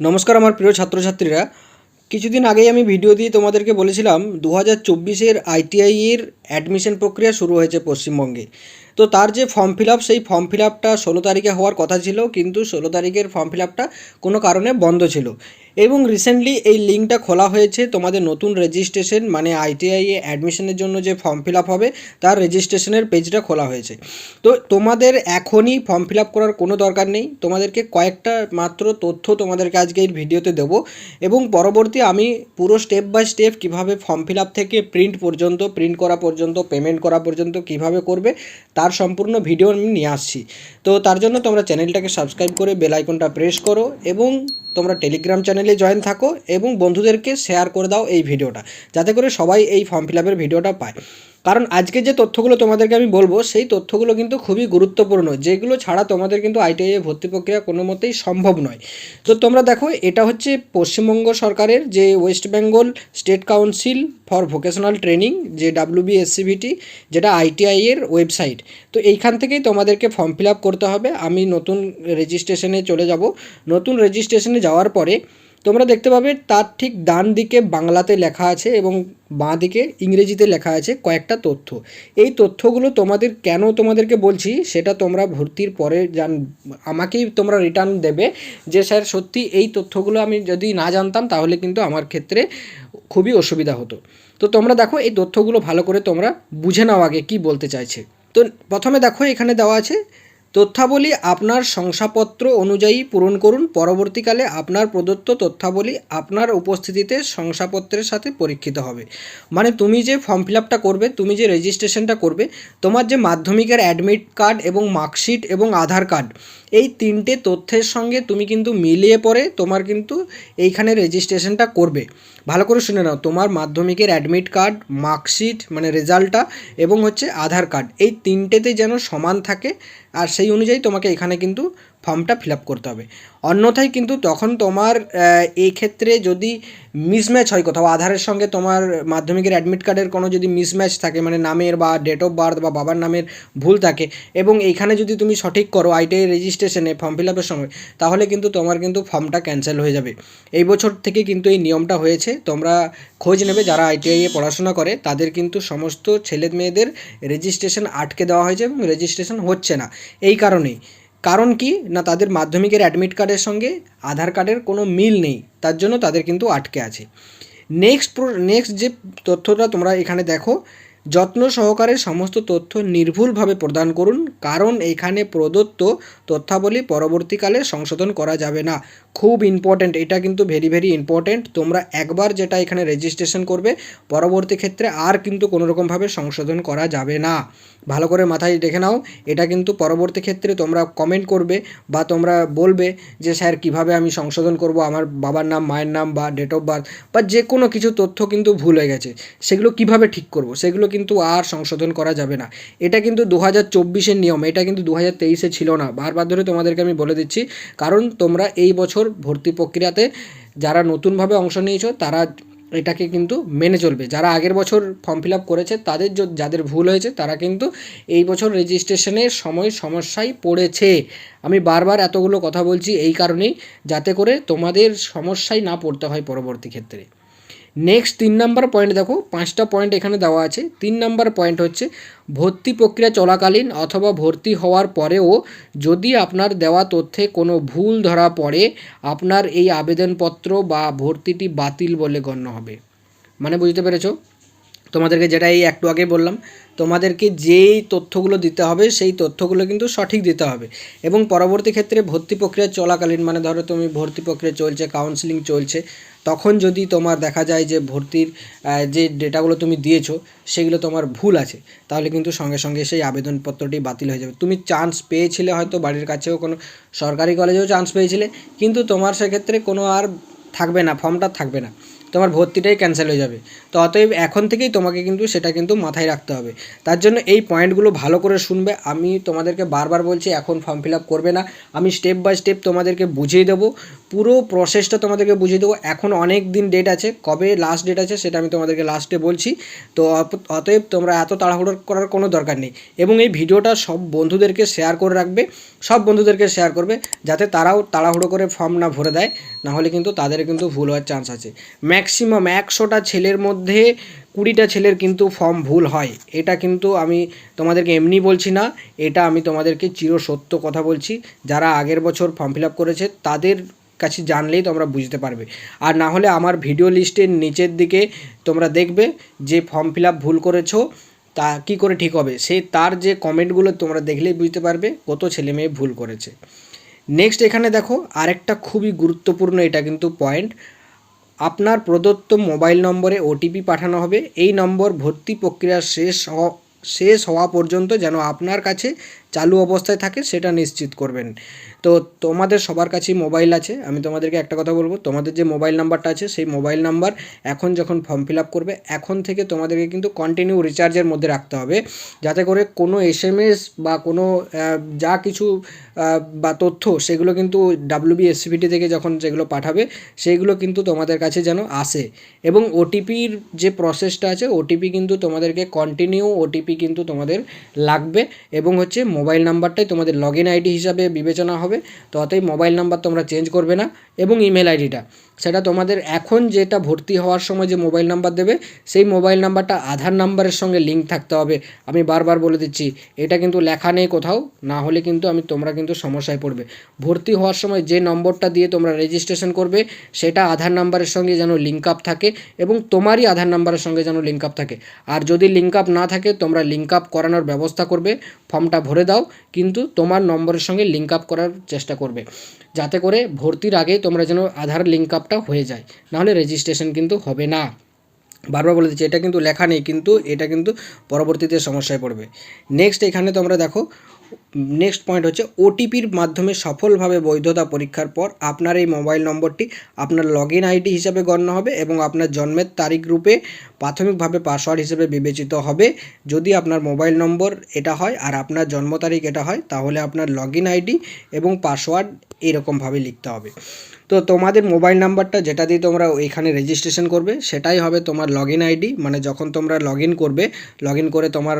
নমস্কার আমার প্রিয় ছাত্রছাত্রীরা। কিছুদিন আগেই আমি ভিডিও দিয়ে তোমাদেরকে বলেছিলাম দু হাজার চব্বিশের আইটিআই এর অ্যাডমিশন প্রক্রিয়া শুরু হয়েছে পশ্চিমবঙ্গে। তো তার যে ফর্ম ফিল আপ সেই ফর্ম ফিল আপটা ষোলো তারিখে হওয়ার কথা ছিল, কিন্তু ষোলো তারিখের ফর্ম ফিল আপটা কোনো কারণে বন্ধ ছিল। এবং রিসেন্টলি এই লিঙ্কটা খোলা হয়েছে তোমাদের নতুন রেজিস্ট্রেশন মানে আইটিআই এ অ্যাডমিশনের জন্য যে ফর্ম ফিল আপ হবে, তার রেজিস্ট্রেশনের পেজটা খোলা হয়েছে। তো তোমাদের এখনই ফর্ম ফিল আপ করার কোনো দরকার নেই। তোমাদেরকে কয়েকটা মাত্র তথ্য তোমাদেরকে আজকে এই ভিডিওতে দেবো। এবং পরবর্তী আমি পুরো স্টেপ বাই স্টেপ কীভাবে ফর্ম ফিল আপ থেকে প্রিন্ট পর্যন্ত প্রিন্ট করা পর্যন্ত পেমেন্ট করা পর্যন্ত কীভাবে করবে, তার সম্পূর্ণ ভিডিও আমি নিয়ে আসছি। তো তার জন্য তোমরা চ্যানেলটাকে সাবস্ক্রাইব করে বেল আইকনটা প্রেস করো এবং তোমরা টেলিগ্রাম চ্যানেলে জয়েন থাকো এবং বন্ধুদেরকে শেয়ার করে দাও এই ভিডিওটা, যাতে করে সবাই এই ফর্ম ফিল আপের ভিডিওটা পায়। কারণ আজকে যে তথ্যগুলো তোমাদেরকে আমি বলব, সেই তথ্যগুলো কিন্তু খুবই গুরুত্বপূর্ণ, যেগুলো ছাড়া তোমাদের কিন্তু আইটিআই ভর্তি প্রক্রিয়া কোনো মতেই সম্ভব নয়। তো তোমরা দেখো, এটা হচ্ছে পশ্চিমবঙ্গ সরকারের যে West Bengal state council for vocational training যে ডাব্লিউবিএসসিভিটি যেটা আইটিআই এর ওয়েবসাইট তো এইখান থেকেই তোমাদেরকে ফর্ম ফিল আপ করতে হবে। আমি নতুন রেজিস্ট্রেশনে চলে যাব। নতুন রেজিস্ট্রেশনে যাওয়ার পরে তোমরা দেখতে পাবে তার ঠিক ডান দিকে বাংলাতে লেখা আছে এবং বাঁ দিকে ইংরেজিতে লেখা আছে কয়েকটা তথ্য। এই তথ্যগুলো তোমাদের কেন তোমাদেরকে বলছি সেটা তোমরা ভর্তির পরে জান, আমাকেই তোমরা রিটার্ন দেবে যে, স্যার, সত্যি এই তথ্যগুলো আমি যদি না জানতাম তাহলে কিন্তু আমার ক্ষেত্রে খুবই অসুবিধা হতো। তো তোমরা দেখো এই তথ্যগুলো ভালো করে তোমরা বুঝে নাও আগে কি বলতে চাইছে। তো প্রথমে দেখো এখানে দেওয়া আছে তথ্যাবলী আপনার শংসাপত্র অনুযায়ী পূরণ করুন। পরবর্তীকালে আপনার প্রদত্ত তথ্যাবলী আপনার উপস্থিতিতে শংসাপত্রের সাথে পরীক্ষিত হবে। মানে তুমি যে ফর্ম ফিল আপটা করবে, তুমি যে রেজিস্ট্রেশনটা করবে, তোমার যে মাধ্যমিকের অ্যাডমিট কার্ড এবং মার্কশিট এবং আধার কার্ড এই তিনটে তথ্যের সঙ্গে তুমি কিন্তু মিলিয়ে পরে তোমার কিন্তু এইখানে রেজিস্ট্রেশনটা করবে। ভালো করে শুনে নাও, তোমার মাধ্যমিকের অ্যাডমিট কার্ড মার্কশিট মানে রেজাল্টটা এবং হচ্ছে আধার কার্ড এই তিনটেতে যেন সমান থাকে আর সেই অনুযায়ী তোমাকে এখানে কিন্তু ফর্মটা ফিল করতে হবে। অন্যথায় কিন্তু তখন তোমার এই ক্ষেত্রে যদি মিসম্যাচ হয় কোথাও, আধারের সঙ্গে তোমার মাধ্যমিকের অ্যাডমিট কার্ডের কোনো যদি মিসম্যাচ থাকে মানে নামের বা ডেট অফ বার্থ বা বাবার নামের ভুল থাকে, এবং এইখানে যদি তুমি সঠিক করো আইটিআই রেজিস্ট্রেশনে ফর্ম ফিল আপের সময়, তাহলে কিন্তু তোমার কিন্তু ফর্মটা ক্যান্সেল হয়ে যাবে। এই বছর থেকে কিন্তু এই নিয়মটা হয়েছে, তোমরা খোঁজ নেবে যারা আইটিআই এ পড়াশোনা করে, তাদের কিন্তু সমস্ত ছেলে মেয়েদের রেজিস্ট্রেশন আটকে দেওয়া হয়েছে এবং রেজিস্ট্রেশন হচ্ছে না। এই কারণেই কারণ কি? না তাদের মাধ্যমিকের অ্যাডমিট কার্ডের সঙ্গে আধার কার্ডের কোনো মিল নেই। তার জন্য তাদের কিন্তু আটকে আছে। নেক্সট নেক্সট যে তথ্যটা তোমরা এখানে দেখো, যত্ন সহকারে সমস্ত তথ্য নির্ভুলভাবে প্রদান করুন, কারণ এখানে প্রদত্ত তথ্যাবলী পরবর্তীকালে সংশোধন করা যাবে না। খুব ইম্পর্ট্যান্ট এটা কিন্তু ভেরি ভেরি ইম্পর্ট্যান্ট তোমরা একবার যেটা এখানে রেজিস্ট্রেশন করবে, পরবর্তী ক্ষেত্রে আর কিন্তু কোনো রকমভাবে সংশোধন করা যাবে না। ভালো করে মাথায় রেখে নাও। এটা কিন্তু পরবর্তী ক্ষেত্রে তোমরা কমেন্ট করবে বা তোমরা বলবে যে, স্যার, কীভাবে আমি সংশোধন করব? আমার বাবার নাম, মায়ের নাম বা ডেট অফ বার্থ বা যে কোনো কিছু তথ্য কিন্তু ভুল হয়ে গেছে। সেগুলো কীভাবে ঠিক করব? সেগুলো কিন্তু আর সংশোধন করা যাবে না। এটা কিন্তু দু হাজার চব্বিশের নিয়ম। এটা কিন্তু দু হাজার তেইশে ছিল না। বারবার ধরে তোমাদেরকে আমি বলে দিচ্ছি, কারণ তোমরা এই বছর ভর্তি প্রক্রিয়াতে যারা নতুনভাবে অংশ নিয়েছো, তারা এটাকে কিন্তু মেনে চলবে। যারা আগের বছর ফর্ম ফিল আপ করেছে, তাদের যাদের ভুল হয়েছে, তারা কিন্তু এই বছর রেজিস্ট্রেশনের সময় সমস্যায় পড়েছে। আমি বারবার এতগুলো কথা বলছি এই কারণেই, যাতে করে তোমাদের সমস্যায় না পড়তে হয় পরবর্তী ক্ষেত্রে। নেক্সট তিন নাম্বার পয়েন্ট দেখো, পাঁচটা পয়েন্ট এখানে দেওয়া আছে। তিন নাম্বার পয়েন্ট হচ্ছে ভর্তি প্রক্রিয়া চলাকালীন অথবা ভর্তি হওয়ার পরেও যদি আপনার দেওয়া তথ্যে কোনো ভুল ধরা পড়ে, আপনার এই আবেদনপত্র বা ভর্তিটি বাতিল বলে গণ্য হবে। মানে বুঝতে পেরেছ? তোমাদেরকে যেটা এই একটু আগে বললাম, তোমাদেরকে যেই তথ্যগুলো দিতে হবে, সেই তথ্যগুলো কিন্তু সঠিক দিতে হবে। এবং পরবর্তী ক্ষেত্রে ভর্তি প্রক্রিয়া চলাকালীন মানে ধরো তুমি ভর্তি প্রক্রিয়া চলছে কাউন্সিলিং চলছে তখন যদি তোমার দেখা যায় যে ভর্তির যে ডেটাগুলো তুমি দিয়েছ, সেগুলো তোমার ভুল আছে, তাহলে কিন্তু সঙ্গে সঙ্গে সেই আবেদনপত্রটি বাতিল হয়ে যাবে। তুমি চান্স পেয়েছিলে হয়তো বাড়ির কাছেও কোনো সরকারি কলেজেও চান্স পেয়েছিলে, কিন্তু তোমার সেক্ষেত্রে কোনো আর থাকবে না ফর্মটা থাকবে না। তোমার ভর্তিটাই ক্যান্সেল হয়ে যাবে। তো অতএব এখন থেকেই তোমাকে কিন্তু সেটা কিন্তু মাথায় রাখতে হবে। তার জন্য এই পয়েন্টগুলো ভালো করে শুনবে। আমি তোমাদেরকে বারবার বলছি, এখন ফর্ম ফিল আপ করবে না। আমি স্টেপ বাই স্টেপ তোমাদেরকে বুঝিয়ে দেবো। পুরো প্রসেসটা তোমাদেরকে বুঝিয়ে দেবো। এখন অনেক দিন ডেট আছে। কবে লাস্ট ডেট আছে সেটা আমি তোমাদেরকে লাস্টে বলছি। তো অতএব তোমরা এত তাড়াহুড়ো করার কোনো দরকার নেই। এবং এই ভিডিওটা সব বন্ধুদেরকে শেয়ার করে রাখবে। সব বন্ধুদেরকে শেয়ার করবে। যাতে তারাও তাড়াহুড়ো করে ফর্ম না ভরে দেয়। না হলে কিন্তু তাদের কিন্তু ভুল হওয়ার চান্স আছে। ম্যাক্সিমাম একশোটা ছেলের মধ্যে কুড়িটা ছেলের কিন্তু ফর্ম ভুল হয়। এটা কিন্তু আমি তোমাদেরকে এমনি বলছি না, এটা আমি তোমাদেরকে চিরসত্য কথা বলছি। যারা আগের বছর ফর্ম ফিল আপ করেছে, তাদের কাছে জানলেই তোমরা বুঝতে পারবে। আর না হলে আমার ভিডিও লিস্টের নিচের দিকে তোমরা দেখবে যে ফর্ম ফিল আপ ভুল করেছ, তা কী করে ঠিক হবে? সেই তার যে কমেন্টগুলো তোমরা দেখলেই বুঝতে পারবে কত ছেলে মেয়ে ভুল করেছে। নেক্সট এখানে দেখো, আরেকটা খুবই গুরুত্বপূর্ণ এটা কিন্তু পয়েন্ট আপনার প্রদত্ত মোবাইল নম্বরে ওটিপি পাঠানো হবে। এই নম্বর ভর্তি প্রক্রিয়া শেষ শেষ হওয়া পর্যন্ত যেন আপনার কাছে চালু অবস্থায় থাকে সেটা নিশ্চিত করবেন। তো তোমাদের সবার কাছেই মোবাইল আছে, আমি তোমাদেরকে একটা কথা বলব, তোমাদের যে মোবাইল নাম্বারটা আছে, সেই মোবাইল নাম্বার এখন যখন ফর্ম ফিল আপ করবে, এখন থেকে তোমাদেরকে কিন্তু কন্টিনিউ রিচার্জের মধ্যে রাখতে হবে, যাতে করে কোনো এস এম এস বা কোনো যা কিছু বা তথ্য, সেগুলো কিন্তু ডাব্লিউবি এসসিপিটি থেকে যখন যেগুলো পাঠাবে সেইগুলো কিন্তু তোমাদের কাছে যেন আসে। এবং ওটিপির যে প্রসেসটা আছে ওটিপি কিন্তু তোমাদেরকে কন্টিনিউ ওটিপি কিন্তু তোমাদের লাগবে, এবং হচ্ছে মোবাইল নাম্বারটাই তোমাদের লগ ইন আইডি হিসাবে বিবেচনা হবে, তো অতএব মোবাইল নাম্বার তোমরা চেঞ্জ করবে না এবং ইমেল আইডিটা সেটা তোমাদের এখন যেটা ভর্তি হওয়ার সময় যে মোবাইল নাম্বার দেবে, সেই মোবাইল নাম্বারটা আধার নাম্বারের সঙ্গে লিঙ্ক থাকতে হবে। আমি বারবার বলে দিচ্ছি, এটা কিন্তু লেখা নেই কোথাও, না হলে কিন্তু আমি, তোমরা কিন্তু সমস্যায় পড়বে। ভর্তি হওয়ার সময় যে নম্বরটা দিয়ে তোমরা রেজিস্ট্রেশন করবে, সেটা আধার নাম্বারের সঙ্গে যেন লিঙ্ক আপ থাকে এবং তোমারই আধার নাম্বারের সঙ্গে যেন লিঙ্ক আপ থাকে। আর যদি লিঙ্ক আপ না থাকে, তোমরা লিঙ্ক আপ করানোর ব্যবস্থা করবে ফর্মটা ভরে দাও, কিন্তু তোমার নম্বরের সঙ্গে লিঙ্ক আপ করার চেষ্টা করবে। যাতে করে ভর্তির আগে তোমরা যেন আধার লিঙ্ক আপটা হয়ে যায়। নাহলে রেজিস্ট্রেশন কিন্তু হবে না। বারবার বলে দিচ্ছি, এটা কিন্তু লেখা নেই, কিন্তু এটা কিন্তু পরবর্তীতে সমস্যায় পড়বে। নেক্সট এখানে তোমরা দেখো নেক্সট পয়েন্ট হচ্ছে ওটিপির মাধ্যমে সফলভাবে বৈধতা পরীক্ষার পর আপনার এই মোবাইল নম্বরটি আপনার লগ ইন আইডি হিসাবে গণ্য হবে এবং আপনার জন্মের তারিখ রূপে প্রাথমিকভাবে পাসওয়ার্ড হিসেবে বিবেচিত হবে। যদি আপনার মোবাইল নম্বর এটা হয় আর আপনার জন্ম তারিখ এটা হয়, তাহলে আপনার লগ আইডি এবং পাসওয়ার্ড এইরকমভাবে লিখতে হবে। তো তোমাদের মোবাইল নাম্বারটা যেটা দিয়ে তোমরা এখানে রেজিস্ট্রেশন করবে, সেটাই হবে তোমার লগ আইডি মানে যখন তোমরা লগ করবে লগ করে তোমার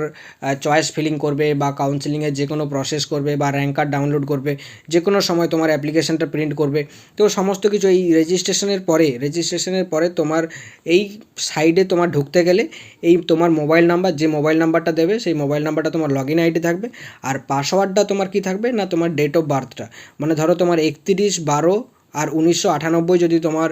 চয়েস ফিলিং করবে বা কাউন্সিলিংয়ের যে কোনো প্রসেস করবে বা র্যাঙ্ক কার্ড ডাউনলোড করবে, যে কোনো সময় তোমার অ্যাপ্লিকেশনটা প্রিন্ট করবে। তো সমস্ত কিছু এই রেজিস্ট্রেশনের পরে রেজিস্ট্রেশনের পরে তোমার এই সাইডে তোমার ঢুকতে গেলে এই তোমার মোবাইল নাম্বার যে মোবাইল নাম্বারটা দেবে, সেই মোবাইল নাম্বারটা তোমার লগ আইডি থাকবে। আর পাসওয়ার্ডটা তোমার কি থাকবে? না তোমার ডেট অফ বার্থটা মানে ধরো তোমার একত্রিশ বারো আর উনিশশো আটানব্বই যদি তোমার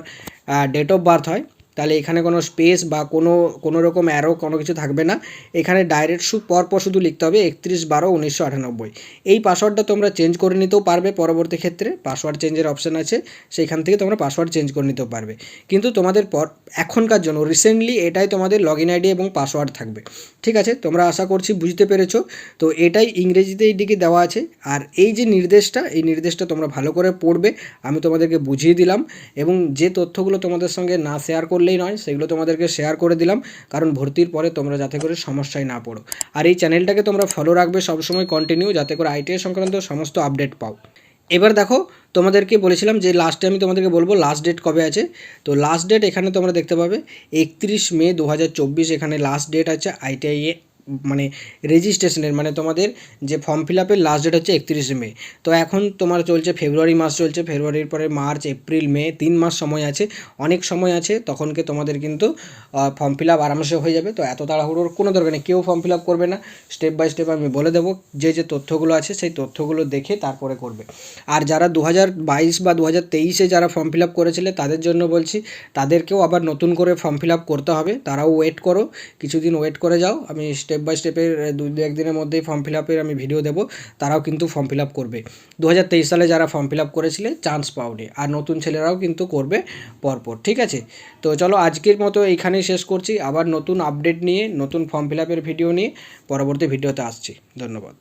ডেট অফ বার্থ হয় তাহলে এখানে কোনো স্পেস বা কোনো কোনো রকম অ্যারো কোনো কিছু থাকবে না। এখানে ডাইরেক্ট শু পরপর শুধু লিখতে হবে একত্রিশ বারো উনিশশো আটানব্বই। এই পাসওয়ার্ডটা তোমরা চেঞ্জ করে নিতেও পারবে পরবর্তী ক্ষেত্রে। পাসওয়ার্ড চেঞ্জের অপশান আছে সেইখান থেকে তোমরা পাসওয়ার্ড চেঞ্জ করে নিতেও পারবে। কিন্তু তোমাদের পর, এখনকার জন্য রিসেন্টলি এটাই তোমাদের লগ ইন আইডি এবং পাসওয়ার্ড থাকবে। ঠিক আছে? তোমরা আশা করছি বুঝতে পেরেছ। তো এটাই ইংরেজিতে এই এইদিকে দেওয়া আছে। আর এই যে নির্দেশটা, এই নির্দেশটা তোমরা ভালো করে পড়বে। আমি তোমাদেরকে বুঝিয়ে দিলাম। এবং যে তথ্যগুলো তোমাদের সঙ্গে না শেয়ার করলেই নয়, সেগুলো তোমাদেরকে শেয়ার করে দিলাম। কারণ ভর্তির পরে তোমরা যাতে করে সমস্যায় না পড়ো। আর এই চ্যানেলটাকে তোমরা ফলো রাখবে সবসময় কন্টিনিউ যাতে করে আইটিআই সংক্রান্ত সমস্ত আপডেট পাও। এবার দেখো, তোমাদেরকে বলেছিলাম যে লাস্টে আমি তোমাদেরকে বলব লাস্ট ডেট কবে আছে? তো লাস্ট ডেট এখানে তোমরা দেখতে পাবে, একত্রিশ মে দু হাজার চব্বিশ এখানে লাস্ট ডেট আছে আইটিআইয়ে মানে রেজিস্ট্রেশনের মানে তোমাদের যে ফর্ম ফিল আপের লাস্ট ডেট হচ্ছে একত্রিশে মে। তো এখন তোমার চলছে ফেব্রুয়ারি মাস চলছে, ফেব্রুয়ারির পরে মার্চ, এপ্রিল, মে, তিন মাস সময় আছে, অনেক সময় আছে তখনকে তোমাদের কিন্তু ফর্ম ফিল আপ আরামসে হয়ে যাবে। তো এত তাড়াহুড়োর কোনো দরকার নেই, কেউ ফর্ম ফিল আপ করবে না। স্টেপ বাই স্টেপ আমি বলে দেবো, যে যে তথ্যগুলো আছে সেই তথ্যগুলো দেখে তারপরে করবে। আর যারা দু বা দু হাজার যারা ফর্ম ফিল আপ করেছিলে, তাদের জন্য বলছি, তাদেরকেও আবার নতুন করে ফর্ম ফিল আপ করতে হবে। তারাও ওয়েট করো, কিছুদিন ওয়েট করে যাও। আমি বাই স্টেপের দু দু, একদিনের মধ্যেই ফর্ম ফিল আপের আমি ভিডিও দেবো। তারাও কিন্তু ফর্ম ফিল আপ করবে। দু হাজার তেইশ সালে যারা ফর্ম ফিল আপ করেছিলে চান্স পাওনি। আর নতুন ছেলেরাও কিন্তু করবে পরপর, ঠিক আছে? তো চলো আজকের মতো এইখানেই শেষ করছি। আবার নতুন আপডেট নিয়ে, নতুন ফর্ম ফিল আপের ভিডিও নিয়ে পরবর্তী ভিডিওতে আসছি। ধন্যবাদ।